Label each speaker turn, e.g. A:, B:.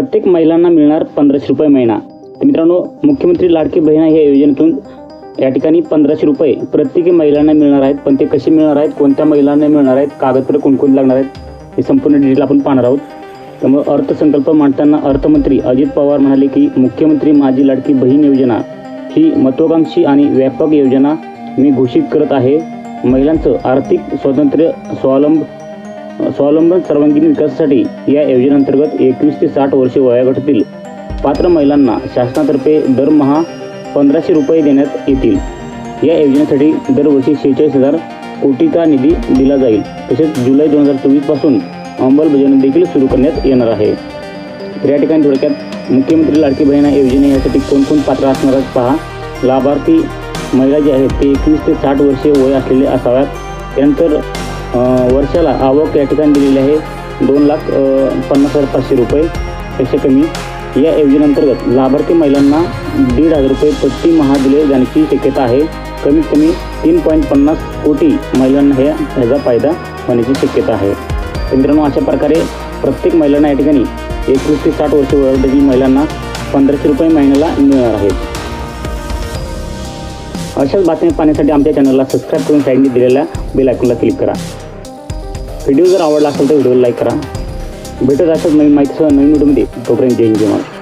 A: प्रत्येक महिलांना मिळणार पंधराशे रुपये महिना. तर मित्रांनो मुख्यमंत्री लाडकी बहीण या योजनेतून. या ठिकाणी पंधराशे रुपये प्रत्येकी महिलांना मिळणार आहेत. पण ते कसे मिळणार आहेत? कोणत्या महिलांना मिळणार आहेत? कागदपत्र कोणकोण लागणार आहेत? हे संपूर्ण डिटेल आपण पाहणार आहोत. त्यामुळे अर्थसंकल्प मांडताना अर्थमंत्री अजित पवार म्हणाले की मुख्यमंत्री माझी लाडकी बहीण योजना ही महत्त्वाकांक्षी आणि व्यापक योजना मी घोषित करत आहे. महिलांचं आर्थिक स्वातंत्र्य स्वावलंब स्वावलंबन सर्वांगीण विकासासाठी या योजनेअंतर्गत एकवीस ते साठ वर्षे वयागटातील पात्र महिलांना शासनातर्फे दरमहा पंधराशे रुपये देण्यात येतील. या योजनेसाठी दरवर्षी शेहेचाळीस हजार कोटीचा निधी दिला जाईल. तसेच जुलै दोन हजार चोवीसपासून अंमलबजावणी देखील सुरू करण्यात येणार आहे. तर या ठिकाणी थोडक्यात मुख्यमंत्री लाडकी बहिणा योजना योजने यासाठी कोण कोण पात्र असणार आहेत पहा. लाभार्थी महिला जे आहेत ते एकवीस ते साठ वर्षे वय असलेले असाव्यात. त्यानंतर वर्षाला आवक या ठिकाणी दिलेली आहे. दोन लाख पन्नास हजार पाचशे रुपये पेक्षा कमी. या योजनेअंतर्गत लाभार्थी महिलांना दीड हजार रुपये प्रति महा दिले जाण्याची शक्यता आहे. कमीत कमी तीन पॉईंट पन्नास कोटी महिलांना ह्या ह्याचा फायदा होण्याची शक्यता आहे. मित्रांनो अशा प्रकारे प्रत्येक महिलांना या ठिकाणी एकवीस ते साठ वर्ष वयोगटातील महिलांना पंधराशे रुपये महिन्याला मिळणार आहेत. अशाच बातम्या पाहण्यासाठी आमच्या चॅनलला सबस्क्राईब करून साईडने दिलेल्या बेल आयकॉनला क्लिक करा. व्हिडिओ जर आवडला असेल तर व्हिडिओला लाईक करा. भेटत असत नवीन माहितीसह नवीन व्हिडिओमध्ये तोपर्यंत जय जय महाराष्ट्र.